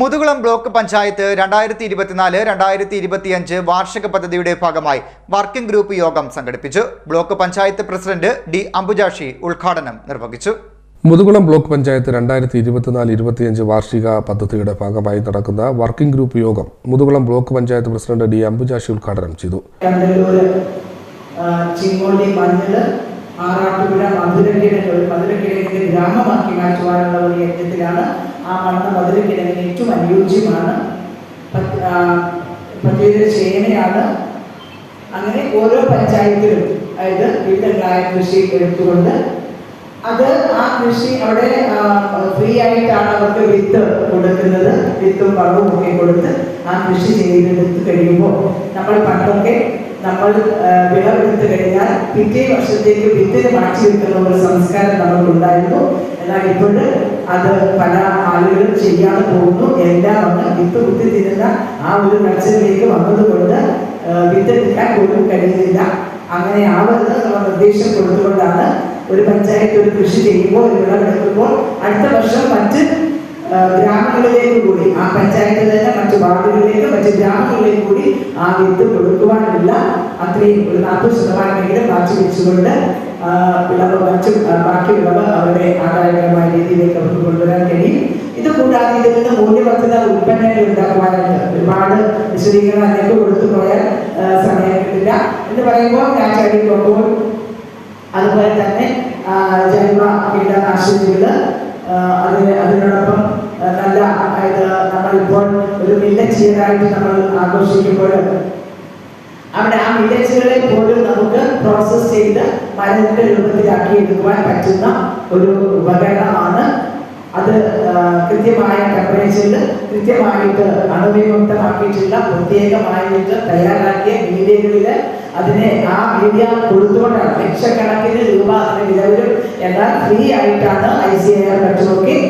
Muthukulam block panchayat രണ്ടായിരത്തി ഇരുപത്തിനാല് രണ്ടായിരത്തി ഇരുപത്തിയഞ്ച് വാർഷിക പദ്ധതിയുടെ ഭാഗമായി വർക്കിംഗ് ഗ്രൂപ്പ് യോഗം സംഘടിപ്പിച്ചു. Block panchayat president D Ambujashi ഉദ്ഘാടനം നിർവഹിച്ചു. മുതുകുളം ബ്ലോക്ക് പഞ്ചായത്ത് രണ്ടായിരത്തി ഇരുപത്തിനാല് ഇരുപത്തിയഞ്ച് വാർഷിക പദ്ധതിയുടെ ഭാഗമായി നടക്കുന്ന വർക്കിംഗ് ഗ്രൂപ്പ് യോഗം Muthukulam block panchayat president D Ambujashi ഉദ്ഘാടനം ചെയ്തു. ആറാട്ടുപുഴ മധുരക്കിഴക്ക് മധുരക്കിഴക്ക് ഗ്രാമമാക്കി മാറ്റുവാനുള്ള ഒരു യജ്ഞത്തിലാണ് ആ മണ്ണ് മധുരക്കിഴങ്ങിന് ഏറ്റവും അനുയോജ്യമാണ്. പ്രത്യേക ചേനയാണ്. അങ്ങനെ ഓരോ പഞ്ചായത്തിലും അതായത് വിവിധങ്ങളായ കൃഷി എടുത്തുകൊണ്ട് അത് ആ കൃഷി അവിടെ ഫ്രീ ആയിട്ടാണ് അവർക്ക് വിത്ത് കൊടുക്കുന്നത്. വിത്തും വളവും ഒക്കെ കൊടുത്ത് ആ കൃഷി ചെയ്തെടുത്ത് കഴിയുമ്പോൾ നമ്മൾ പണ്ടൊക്കെ നമ്മൾ വിളവെടുത്തു കഴിഞ്ഞാൽ പിറ്റേ വർഷത്തേക്ക് വിത്തിന് മാറ്റി വെക്കുന്ന ഒരു സംസ്കാരം നമുക്കുണ്ടായിരുന്നു. എന്നാൽ ഇപ്പോൾ അത് പല ആളുകളും ചെയ്യാതെ പോകുന്നു. എല്ലാം വിത്ത് കുത്തി തിരുന്ന ആ ഒരു കൾച്ചറിലേക്ക് വന്നതുകൊണ്ട് വിത്ത് വിത്തെടുക്കാൻ പോലും കഴിയുന്നില്ല. അങ്ങനെ ആവരുത് നമ്മൾ നിർദ്ദേശം കൊടുത്തുകൊണ്ടാണ് ഒരു പഞ്ചായത്ത് ഒരു കൃഷി ചെയ്യുമ്പോൾ ഒരു വിളവെടുക്കുമ്പോൾ അടുത്ത വർഷം മറ്റ് ഗ്രാമങ്ങളിലേക്ക് കൂടി ആ പഞ്ചായത്തിൽ തന്നെ മറ്റു വാർഡുകളിലേക്ക് മറ്റ് ഗ്രാമങ്ങളിലേക്ക് കൂടി ആ വിത്ത് കൊടുക്കുവാനുള്ള അത്രയും ഒരു നാൽപ്പത് ശതമാനമെങ്കിലും മാറ്റി വെച്ചുകൊണ്ട് വിളവ് മറ്റും ബാക്കി വിളവ് അവരുടെ ആദായകരമായ രീതിയിലേക്ക് അവർക്ക് കൊണ്ടുവരാൻ കഴിയും. ഇത് കൂടാതെ ഇതിൽ നിന്ന് മൂല്യവർദ്ധിത ഉൽപ്പന്നങ്ങൾ ഉണ്ടാക്കുവാനായിട്ട് ഒരുപാട് വിശദീകരണം അതിലേക്ക് കൊടുത്തു പോയാൽ സമയം കിട്ടില്ല എന്ന് പറയുമ്പോൾ ഞാൻ ചടിക്കുമ്പോൾ അതുപോലെ തന്നെ ജൈവ കീടനാശിനികൾ അതിന് അതിനോടൊപ്പം നല്ല അതായത് നമ്മളിപ്പോൾ ഒരു മില്ലറ്റ് ചെയ്യാനായിട്ട് നമ്മൾ ആഘോഷിക്കുമ്പോൾ അവിടെ ആ മില്ലറ്റുകളെ പോലും നമുക്ക് പ്രോസസ് ചെയ്ത് മരുന്നിന്റെ രൂപത്തിലാക്കി എടുക്കുവാൻ പറ്റുന്ന ഒരു ഉപകരണമാണ്. അത് കൃത്യമായ ടെമ്പറേച്ചറിൽ കൃത്യമായിട്ട് അണുവിമുക്തമാക്കിയിട്ടുള്ള പ്രത്യേകമായിട്ട് തയ്യാറാക്കിയ മീഡിയകളിൽ അതിനെ ആ മീഡിയ കൊടുത്തുകൊണ്ടാണ് ലക്ഷക്കണക്കിന് രൂപ അതിന് വില വരും എന്നാൽ ഫ്രീ ആയിട്ടാണ് ഐ സി ഐ ആർ നെറ്റ്വർക്കിൽ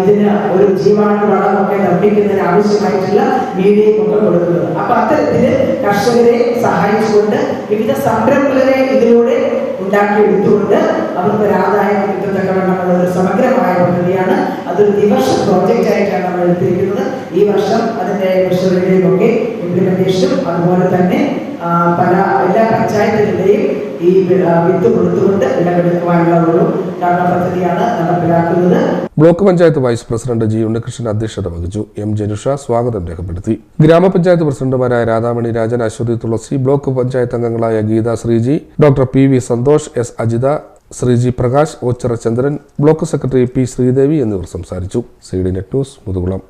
ഇതിന് ഒരു ജീവാണു വളമൊക്കെ നിർമ്മിക്കുന്നതിന് ആവശ്യമായിട്ടുള്ള മീഡിയയും ഒക്കെ കൊടുക്കുന്നത്. അപ്പൊ അത്തരത്തിൽ കർഷകരെ സഹായിച്ചുകൊണ്ട് വിവിധ സംരംഭകരെ ഇതിലൂടെ ഉണ്ടാക്കിയെടുത്തുകൊണ്ട് അവർക്ക് ഒരു ആദായം കിട്ടത്തക്കവണ്ണമുള്ള ഒരു സമഗ്രമായ പദ്ധതിയാണ്. അതൊരു ദിവസ പ്രോജക്റ്റ് ആയിട്ടാണ് നമ്മൾ എടുത്തിരിക്കുന്നത് ഈ വർഷം അതിന്റെ മിഷനറിയുടെയും ഒക്കെ ഇംപ്ലിമെന്റേഷനും അതുപോലെ തന്നെ ആ, പല എല്ലാ പഞ്ചായത്തുകളുടെയും ഈ വിത്ത് കൊടുത്തുകൊണ്ട് വിളവെടുക്കുവാനുള്ള ഒരു പദ്ധതിയാണ് നടപ്പിലാക്കുന്നത്. Block panchayat vice president G Unnikrishnan അധ്യക്ഷത വഹിച്ചു. എം ജനുഷ സ്വാഗതം രേഖപ്പെടുത്തി. ഗ്രാമപഞ്ചായത്ത് പ്രസിഡന്റുമാരായ രാധാമണി രാജൻ അശ്വതി തുളസി ബ്ലോക്ക് പഞ്ചായത്ത് അംഗങ്ങളായ Geetha Sreeji doctor P V Santhosh S Ajitha Sreeji Prakash Ochira Chandran block secretary P Sreedevi എന്നിവർ സംസാരിച്ചു. C D net news Muthukulam.